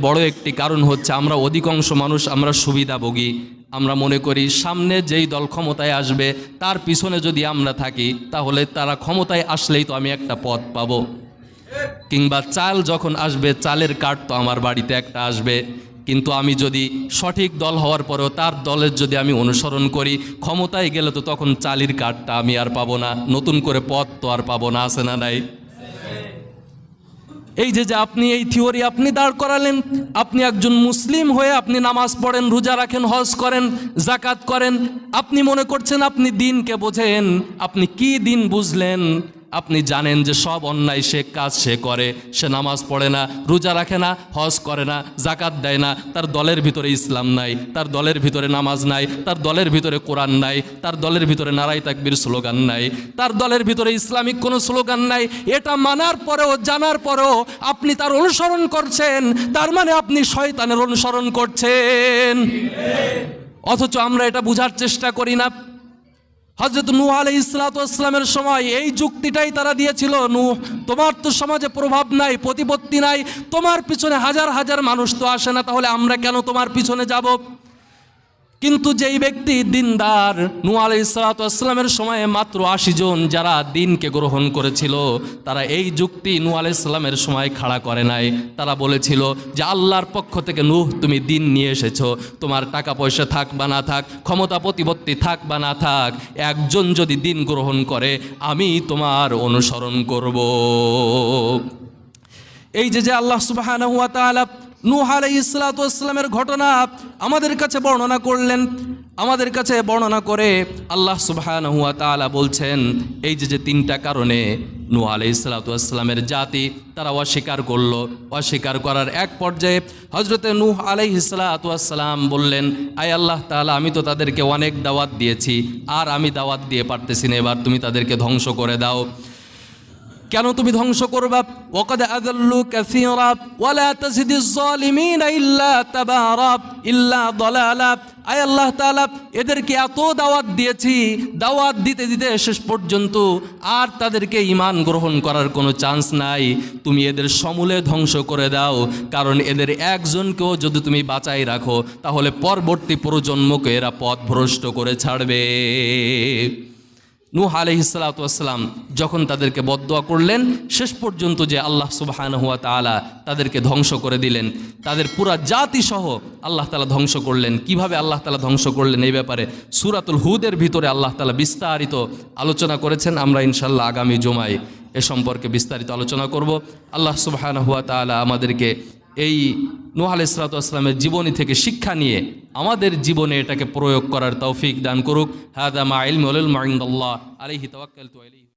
বড় একটি কারণ হচ্ছে আমরা অধিকাংশ মানুষ আমরা সুবিধাভোগী। আমরা মনে করি সামনে যেই দল ক্ষমতায় আসবে, তার পিছনে যদি আমরা থাকি, তাহলে তারা ক্ষমতায় আসলেই তো আমি একটা পদ পাবো। কিংবা চাল যখন আসবে, চালের কার্ড তো আমার বাড়িতে একটা আসবে। কিন্তু আমি যদি সঠিক দল হওয়ার পরেও তার দলের যদি আমি অনুসরণ করি, ক্ষমতায় গেলে তো তখন চালির কার্ডটা আমি আর পাবো না, নতুন করে পথ তো আর পাবো না, আছে না নাই? এই যে যে আপনি এই থিওরি আপনি দাঁড় করালেন, আপনি একজন মুসলিম হয়ে আপনি নামাজ পড়েন, রোজা রাখেন, হজ করেন জাকাত করেন, আপনি মনে করছেন আপনি দিনকে বোঝেন, আপনি কি দিন বুঝলেন? আপনি জানেন যে সব অন্যায় সে কাজ সে করে, সে নামাজ পড়ে না, রোজা রাখে না, হজ করে না, জাকাত দেয় না, তার দলের ভিতরে ইসলাম নাই, তার দলের ভিতরে নামাজ নাই, তার দলের ভিতরে কোরআন নাই, তার দলের ভিতরে নারাই তাকবির স্লোগান নাই, তার দলের ভিতরে ইসলামিক কোনো স্লোগান নাই, এটা মানার পরেও, জানার পরেও আপনি তার অনুসরণ করছেন, তার মানে আপনি শয়তানের অনুসরণ করছেন। অথচ আমরা এটা বুঝার চেষ্টা করি না। হজরত নূহ আলি ইসলাতামের সময় এই যুক্তিটাই তারা দিয়েছিল, নূহ, তোমার তো সমাজে প্রভাব নাই, প্রতিপত্তি নাই, তোমার পিছনে হাজার হাজার মানুষ তো আসে না, তাহলে আমরা কেন তোমার পিছনে যাব? কিন্তু যেই ব্যক্তি দিনদার নূ আলাই ইসলাতামের সময়ে মাত্র আশি জন যারা দিনকে গ্রহণ করেছিল, তারা এই যুক্তি নূ ইসলামের সময় খাড়া করে নাই। তারা বলেছিল যে, আল্লাহর পক্ষ থেকে নূহ, তুমি দিন নিয়ে এসেছ। তোমার টাকা পয়সা থাক বা না থাক, ক্ষমতা প্রতিপত্তি থাক বা না থাক, একজন যদি দিন গ্রহণ করে, আমি তোমার অনুসরণ করব। এই যে যে আল্লাহ তাআলা নূহ আলাইহিস সালাতু ওয়াসসালামের ঘটনা আমাদের কাছে বর্ণনা করলেন। আমাদের কাছে বর্ণনা করে আল্লাহ সুবহানাহু ওয়া তাআলা বলছেন, এই যে যে তিনটা কারণে আলাইহিস সালাতু জাতি তারা অস্বীকার করল। অস্বীকার করার এক পর্যায়ে হজরতে নূহ আলাইহিস সালাতু ওয়াসসালাম বললেন, আয় আল্লাহ তাআলা, আমি তো তাদেরকে অনেক দাওয়াত দিয়েছি, আর আমি দাওয়াত দিয়ে পারতেছি না, এবার তুমি তাদেরকে ধ্বংস করে দাও। কেন তুমি ধ্বংস করবা? ওয়াকাদ আযাল্লু কাসীরা ওয়ালা তাজিদিজ জালিমিনা ইল্লা তাবারা ইল্লা দালালা আয় আল্লাহ তাআলা এদেরকে এত দাওয়াত দিয়েছি দাওয়াত দিতে দিতে শেষ পর্যন্ত আর তাদেরকে ঈমান গ্রহণ করার কোনো চান্স নাই তুমি এদের সমূলে ধ্বংস করে দাও কারণ এদের একজনকেও যদি তুমি বাঁচাই রাখো তাহলে পরবর্তী প্রজন্মকে এরা পথ ভ্রষ্ট করে ছাড়বে নূহ আলহিসাল্লাম যখন তাদেরকে বদোয়া করলেন, শেষ পর্যন্ত যে আল্লাহ সুবাহান হুয়া তালা তাদেরকে ধ্বংস করে দিলেন। তাদের পুরা জাতি সহ আল্লাহ তালা ধ্বংস করলেন। কীভাবে আল্লাহ তালা ধ্বংস করলেন এই ব্যাপারে? সুরাতুল হুদের ভিতরে আল্লাহ তালা বিস্তারিত আলোচনা করেছেন। আমরা ইনশাল্লাহ আগামী জমায় এ সম্পর্কে বিস্তারিত আলোচনা করব। আল্লাহ সুবাহান হুয়া তালা আমাদেরকে এই নোহ আসলামের জীবনী থেকে শিক্ষা নিয়ে আমাদের জীবনে এটাকে প্রয়োগ করার তৌফিক দান করুক। হাদা মা ইলম মাইন্দাল্লাহ আলাইহি তাওয়াক্কালতু আলাইহি